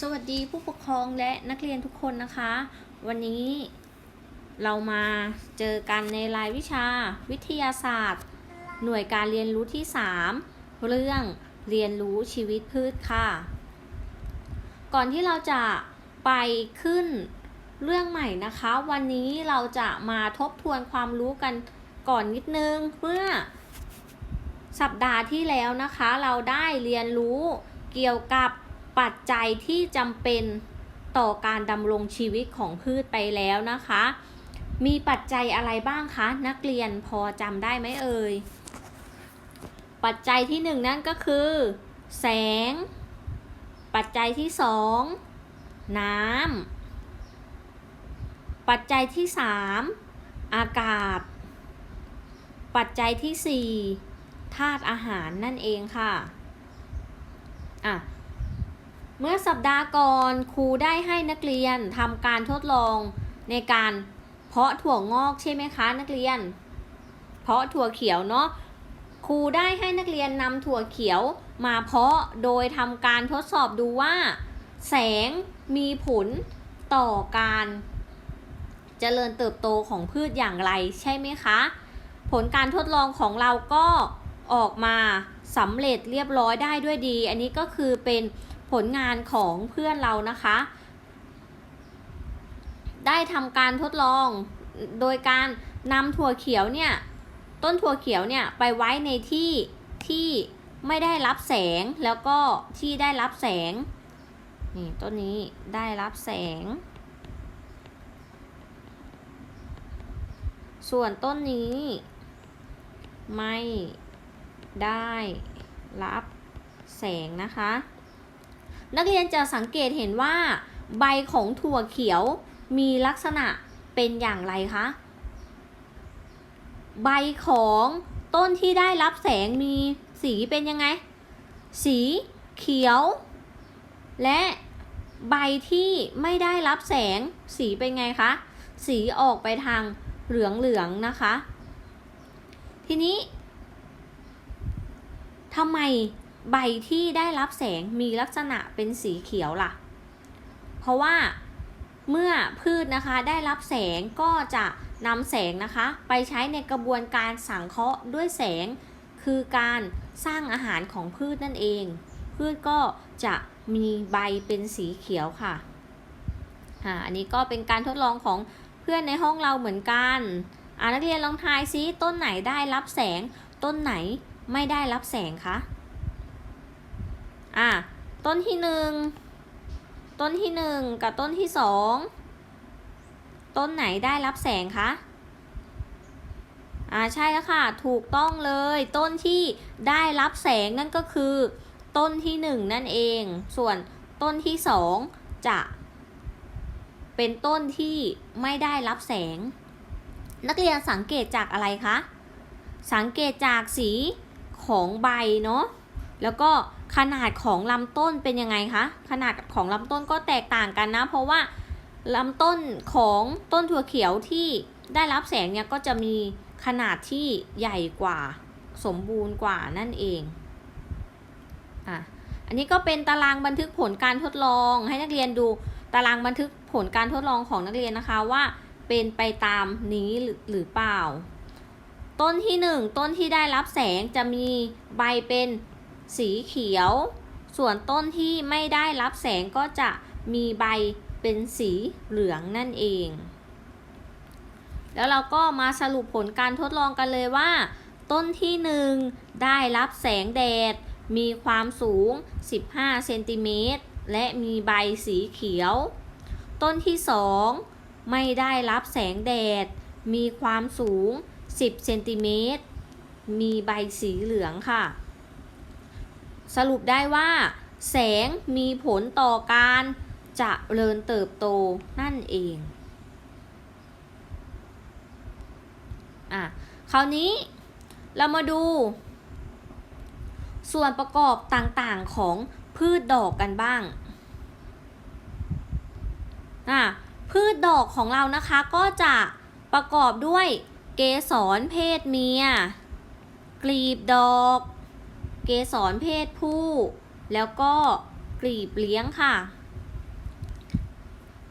สวัสดีผู้ปกครองและนักเรียนทุกคนนะคะ วันนี้เรามาเจอกันในรายวิชาวิทยาศาสตร์ หน่วยการเรียนรู้ที่ 3 เรื่องเรียนรู้ชีวิตพืชค่ะ ก่อนที่เราจะไปขึ้นเรื่องใหม่นะคะ วันนี้เราจะมาทบทวนความรู้กันก่อนนิดนึงเมื่อสัปดาห์ที่แล้วนะคะ เราได้เรียนรู้เกี่ยวกับ ปัจจัยที่จำเป็นต่อการดำรงชีวิตของพืชไปแล้วนะคะ มีปัจจัยอะไรบ้างคะ นักเรียนพอจำได้ไหมเอ่ย ปัจจัยที่หนึ่งนั่นก็คือ แสง ปัจจัยที่สองน้ำ ปัจจัยที่สามอากาศ ปัจจัยที่สี่ธาตุอาหารนั่นเองค่ะ อะ เมื่อสัปดาห์ก่อนครูได้ให้นักเรียนทำการทดลองในการเพาะถั่วงอกใช่ไหมคะนักเรียน เพาะถั่วเขียวเนาะครูได้ให้นักเรียนนำถั่วเขียวมาเพาะโดยทำการทดสอบดูว่า แสงมีผลต่อการเจริญเติบโตของพืชอย่างไรใช่ไหมคะ ผลการทดลองของเราก็ออกมาสำเร็จเรียบร้อยได้ด้วยดี อันนี้ก็คือเป็น ผลงานของเพื่อนเรานะคะ ได้ทำการทดลองโดยการนำถั่วเขียวเนี่ย ต้นถั่วเขียวเนี่ยไปไว้ในที่ที่ไม่ได้รับแสงแล้วก็ที่ได้รับแสง นี่ต้นนี้ได้รับแสง ส่วนต้นนี้ ไม่ได้รับแสงนะคะ นักเรียนจะสังเกตเห็นว่าใบของถั่วเขียวมีลักษณะเป็นอย่างไรคะ ใบของต้นที่ได้รับแสงมีสีเป็นยังไง สีเขียว และใบที่ไม่ได้รับแสงสีเป็นไงคะ สีออกไปทางเหลืองๆนะคะ ทีนี้ทำไม ใบที่ได้รับแสงมีลักษณะเป็นสีเขียวล่ะ เพราะว่าเมื่อพืชนะคะได้รับแสงก็จะนำแสงนะคะ ไปใช้ในกระบวนการสังเคราะห์ด้วยแสง คือการสร้างอาหารของพืชนั่นเอง พืชก็จะมีใบเป็นสีเขียวค่ะอ่าอันนี้ก็เป็นการทดลองของเพื่อนในห้องเราเหมือนกันอ่านักเรียนลองทายซิต้นไหนได้รับแสง ต้นไหนไม่ได้รับแสงคะ อะต้นที่หนึ่งต้นที่หนึ่งกับต้นที่สองต้นไหนได้รับแสงคะอ่าใช่แล้วค่ะ ถูกต้องเลย ต้นที่ได้รับแสงนั่นก็คือ ต้นที่หนึ่งนั่นเอง ส่วนต้นที่สองจะเป็นต้นที่ไม่ได้รับแสง นักเรียนสังเกตจากอะไรคะ สังเกตจากสีของใบเนาะแล้วก็ ขนาดของลำต้นเป็นยังไงคะ ขนาดของลำต้นก็แตกต่างกันนะ เพราะว่าลำต้นของต้นถั่วเขียวที่ได้รับแสงเนี่ยก็จะมีขนาดที่ใหญ่กว่าสมบูรณ์กว่านั่นเองอะอันนี้ก็เป็นตารางบันทึกผลการทดลองให้นักเรียนดูตารางบันทึกผลการทดลองของนักเรียนนะคะว่าเป็นไปตามนี้หรือเปล่า ต้นที่ 1 ต้นที่ได้รับแสงจะมีใบเป็น สีเขียว ส่วนต้นที่ไม่ได้รับแสงก็จะมีใบเป็นสีเหลืองนั่นเอง แล้วเราก็มาสรุปผลการทดลองกันเลยว่า ต้นที่ 1 ได้รับแสงแดด มีความสูง 15 เซนติเมตร และมีใบสีเขียว ต้นที่ 2 ไม่ได้รับแสงแดด มีความสูง 10 เซนติเมตร มีใบสีเหลืองค่ะ สรุปได้ว่า แสงมีผลต่อการจะเริญเติบโตนั่นเองอะคราวนี้เรามาดู ส่วนประกอบต่างๆของพืชดอกกันบ้างอะพืชดอกของเรานะคะก็จะประกอบด้วยเกสรเพศเมีย กลีบดอก เกสรเพศผู้ แล้วก็กลีบเลี้ยงค่ะ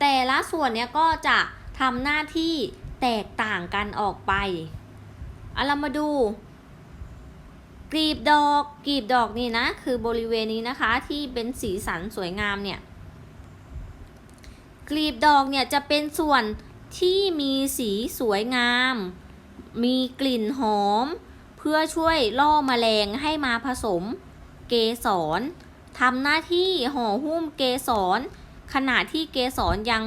แต่ละส่วนเนี่ยก็จะทำหน้าที่แตกต่างกันออกไปเอาเรามาดูกลีบดอกกลีบดอกนี่นะ คือบริเวณนี้นะคะที่เป็นสีสันสวยงามเนี่ยกลีบดอกเนี่ยจะเป็นส่วนที่มีสีสวยงาม มีกลิ่นหอม เพื่อช่วยล่อแมลงให้มาผสมเกสรทำหน้าที่ห่อหุ้มเกสรขณะที่เกสรยัง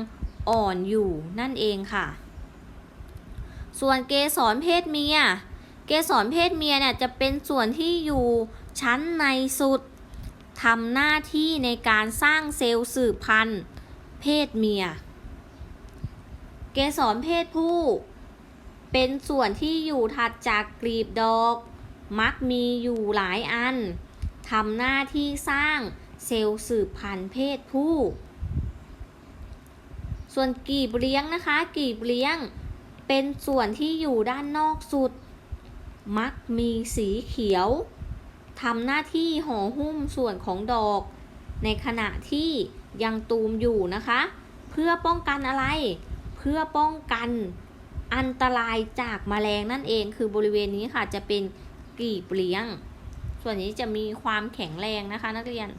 อ่อนอยู่นั่นเองค่ะ ส่วนเกสรเพศเมีย เกสรเพศเมียเนี่ยจะเป็นส่วนที่อยู่ชั้นในสุดทำหน้าที่ในการสร้างเซลล์สืบพันธุ์เพศเมีย เกสรเพศผู้ เป็นส่วนที่อยู่ถัดจากกลีบดอก มักมีอยู่หลายอันทำหน้าที่สร้างเซลล์สืบพันธุ์เพศผู้ ส่วนกลีบเลี้ยงนะคะ กลีบเลี้ยง เป็นส่วนที่อยู่ด้านนอกสุด มักมีสีเขียวทำหน้าที่ห่อหุ้มส่วนของดอก ในขณะที่ยังตูมอยู่นะคะ เพื่อป้องกันอะไร เพื่อป้องกัน อันตรายจากแมลงนั่นเอง คือบริเวณนี้ค่ะจะเป็นกลีบเลี้ยง ส่วนนี้จะมีความแข็งแรงนะคะนักเรียน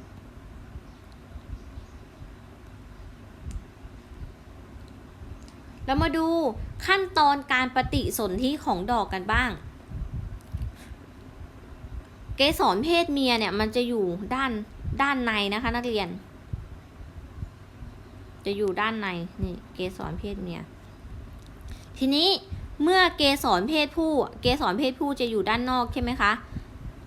เรามาดูขั้นตอนการปฏิสนธิของดอกกันบ้าง เกสรเพศเมียเนี่ยมันจะอยู่ด้านด้านในนะคะนักเรียน จะอยู่ด้านในนี่เกสรเพศเมีย ทีนี้เมื่อเกสรเพศผู้ เกสรเพศผู้จะอยู่ด้านนอกใช่ไหมคะ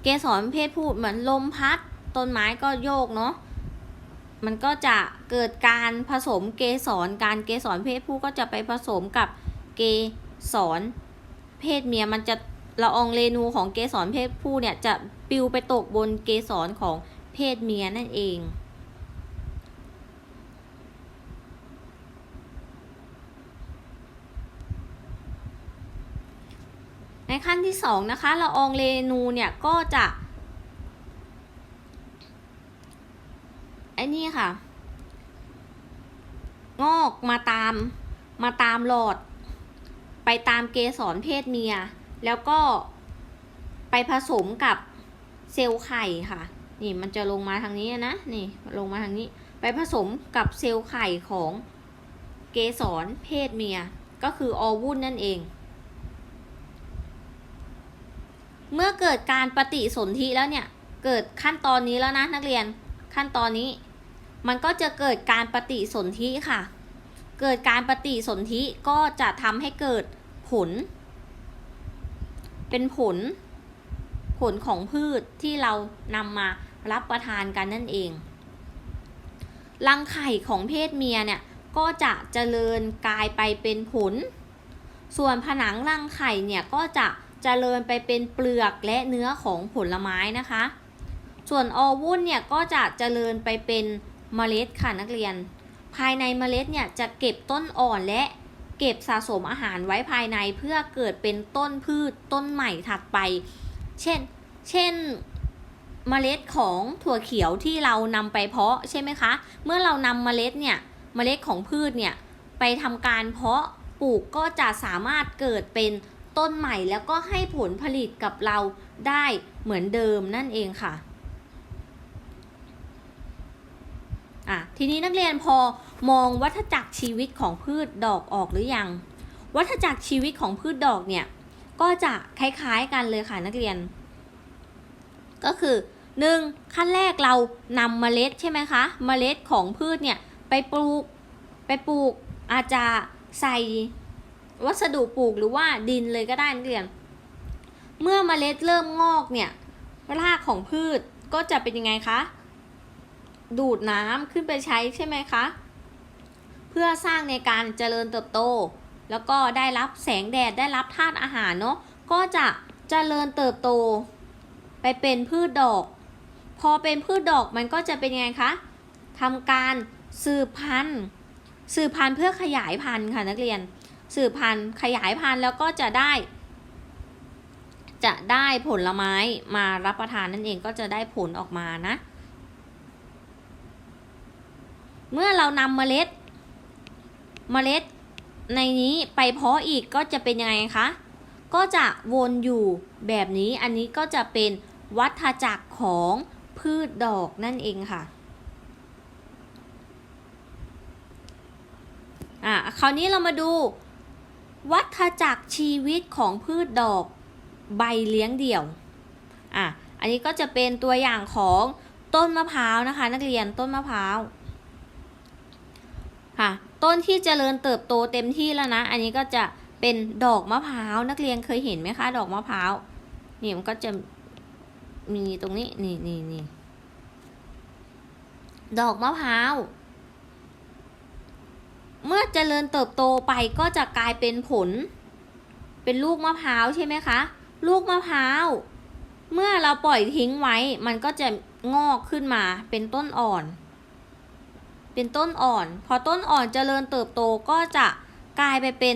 เกสรเพศผู้เหมือนลมพัดต้นไม้ก็โยกเนาะ มันก็จะเกิดการผสมเกสร การเกสรเพศผู้ก็จะไปผสมกับเกสรเพศเมียมันจะละอองเรนูของเกสรเพศผู้เนี่ยจะปิวไปตกบนเกสรของเพศเมียนั่นเอง ในขั้นที่สองนะคะละอองเรนูเนี่ยก็จะไอ้นี่ค่ะ งอกมาตามมาตามหลอด ไปตามเกสรเพศเมีย แล้วก็ไปผสมกับเซลล์ไข่ค่ะ นี่มันจะลงมาทางนี้นะนี่ลงมาทางนี้ ไปผสมกับเซลล์ไข่ของเกสรเพศเมีย ก็คืออวุ้นนั่นเอง เมื่อเกิดการปฏิสนธิแล้วเนี่ย เกิดขั้นตอนนี้แล้วนะนักเรียนขั้นตอนนี้ มันก็จะเกิดการปฏิสนธิค่ะ เกิดการปฏิสนธิก็จะทำให้เกิดผล เป็นผล ผลของพืชที่เรานำมารับประทานกันนั่นเอง รังไข่ของเพศเมียเนี่ยก็จะเจริญกลายไปเป็นผล ส่วนผนังรังไข่เนี่ยก็จะเจริญไปเป็นเปลือกและเนื้อของผลไม้นะคะ ส่วนอวุ้นเนี่ยก็จะเจริญไปเป็นเมล็ดค่ะนักเรียน ภายในเมล็ดเนี่ยจะเก็บต้นอ่อนและเก็บสะสมอาหารไว้ภายในเพื่อเกิดเป็นต้นพืชต้นใหม่ถัดไป เช่น เช่นเมล็ดของถั่วเขียวที่เรานำไปเพาะใช่ไหมคะ เมื่อเรานำเมล็ดเนี่ยเมล็ดของพืชเนี่ยไปทำการเพาะปลูกก็จะสามารถเกิดเป็น ต้นใหม่แล้วก็ให้ผลผลิตกับเราได้เหมือนเดิมนั่นเองค่ะอะทีนี้นักเรียนพอมองวัฏจักรชีวิตของพืชดอกออกหรือยัง วัฏจักรชีวิตของพืชดอกเนี่ยก็จะคล้ายๆกันเลยค่ะนักเรียน ก็คือหนึ่งขั้นแรกเรานำเมล็ดใช่ไหมคะเมล็ดของพืชเนี่ยไปปลูกไปปลูกอาจจะใส่ วัสดุปลูกหรือว่าดินเลยก็ได้นักเรียน เมื่อเมล็ดเริ่มงอกเนี่ยรากของพืชก็จะเป็นยังไงคะ ดูดน้ำขึ้นไปใช้ใช่ไหมคะ เพื่อสร้างในการเจริญเติบโต แล้วก็ได้รับแสงแดดได้รับธาตุอาหารเนาะก็จะเจริญเติบโต ไปเป็นพืชดอก พอเป็นพืชดอกมันก็จะเป็นยังไงคะทำการสืบพันธุ์สืบพันธุ์เพื่อขยายพันธุ์ค่ะนักเรียน สืบพันธุ์ขยายพันธุ์แล้วก็จะได้ จะได้ผลไม้มารับประทานนั่นเองก็จะได้ผลออกมานะ เมื่อเรานำเมล็ด เมล็ดในนี้ไปเพาะอีกก็จะเป็นยังไงคะ ก็จะวนอยู่แบบนี้อันนี้ก็จะเป็นวัฏจักรของพืชดอกนั่นเองค่ะ อะ คราวนี้เรามาดู วัฏจักรชีวิตของพืชดอกใบเลี้ยงเดี่ยว อะ อันนี้ก็จะเป็นตัวอย่างของต้นมะพร้าวนะคะ นักเรียนต้นมะพร้าว ค่ะ ต้นที่เจริญเติบโตเต็มที่แล้วนะ อันนี้ก็จะเป็นดอกมะพร้าวนักเรียนเคยเห็นไหมคะ ดอกมะพร้าวนี่มันก็จะมีตรงนี้นี่นี่นี่ดอกมะพร้าว เมื่อเจริญเติบโตไปก็จะกลายเป็นผล เป็นลูกมะพร้าวใช่ไหมคะ ลูกมะพร้าว เมื่อเราปล่อยทิ้งไว้ มันก็จะงอกขึ้นมาเป็นต้นอ่อน เป็นต้นอ่อน พอต้นอ่อนเจริญเติบโตก็จะกลายไปเป็น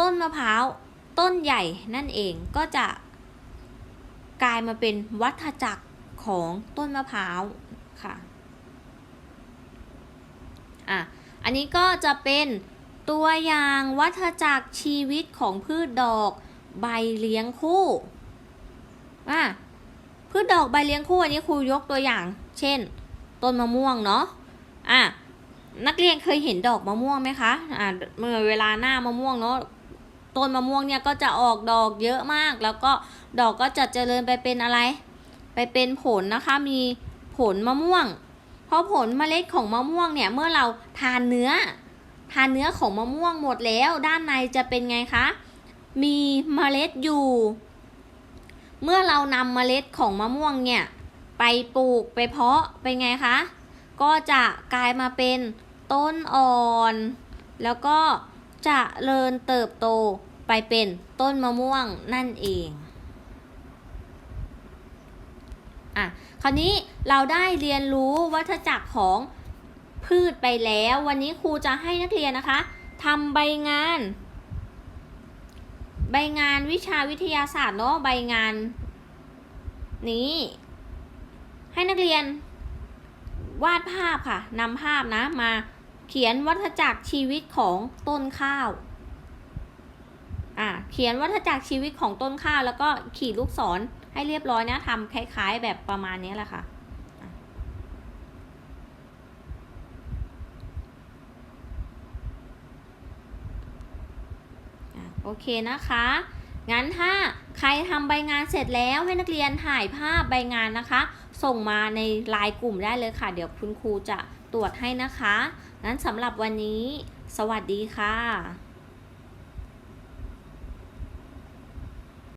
ต้นมะพร้าวต้นใหญ่นั่นเองก็จะ กลายมาเป็นวัฏจักรของต้นมะพร้าวค่ะ อะ อันนี้ก็จะเป็นตัวอย่างวัฏจักรชีวิตของพืชดอกใบเลี้ยงคู่อะพืชดอกใบเลี้ยงคู่อันนี้ครูยกตัวอย่าง เช่น ต้นมะม่วงเนาะอะนักเรียนเคยเห็นดอกมะม่วงไหมคะอ่าเมื่อเวลาหน้ามะม่วงเนาะต้นมะม่วงเนี่ยก็จะออกดอกเยอะมาก แล้วก็ดอกก็จะเจริญไปเป็นอะไร ไปเป็นผลนะคะ มีผลมะม่วง เพราะผลเมล็ดของมะม่วงเนี่ยเมื่อเราทานเนื้อ ทานเนื้อของมะม่วงหมดแล้ว ด้านในจะเป็นไงคะ มีเมล็ดอยู่ เมื่อเรานำเมล็ดของมะม่วงเนี่ยไปปลูกไปเพาะเป็นไงคะ ก็จะกลายมาเป็นต้นอ่อน แล้วก็จะเริญเติบโตไปเป็นต้นมะม่วงนั่นเอง อะคราวนี้เราได้เรียนรู้วัฏจักรของพืชไปแล้ว วันนี้ครูจะให้นักเรียนนะคะทำใบงาน ใบงานวิชาวิทยาศาสตร์เนาะใบงาน นี้ ให้นักเรียน วาดภาพค่ะนำภาพนะมาเขียนวัฏจักรชีวิตของต้นข้าวอ่าเขียนวัฏจักรชีวิตของต้นข้าว แล้วก็ขีดลูกศร ให้เรียบร้อยนะทำคล้าย ๆ แบบประมาณนี้แหละค่ะอะอะโอเคนะคะ งั้นถ้าใครทำใบงานเสร็จแล้วให้นักเรียนถ่ายภาพใบงานนะคะ ส่งมาในไลน์กลุ่มได้เลยค่ะ เดี๋ยวคุณครูจะตรวจให้นะคะ งั้นสำหรับวันนี้ สวัสดีค่ะ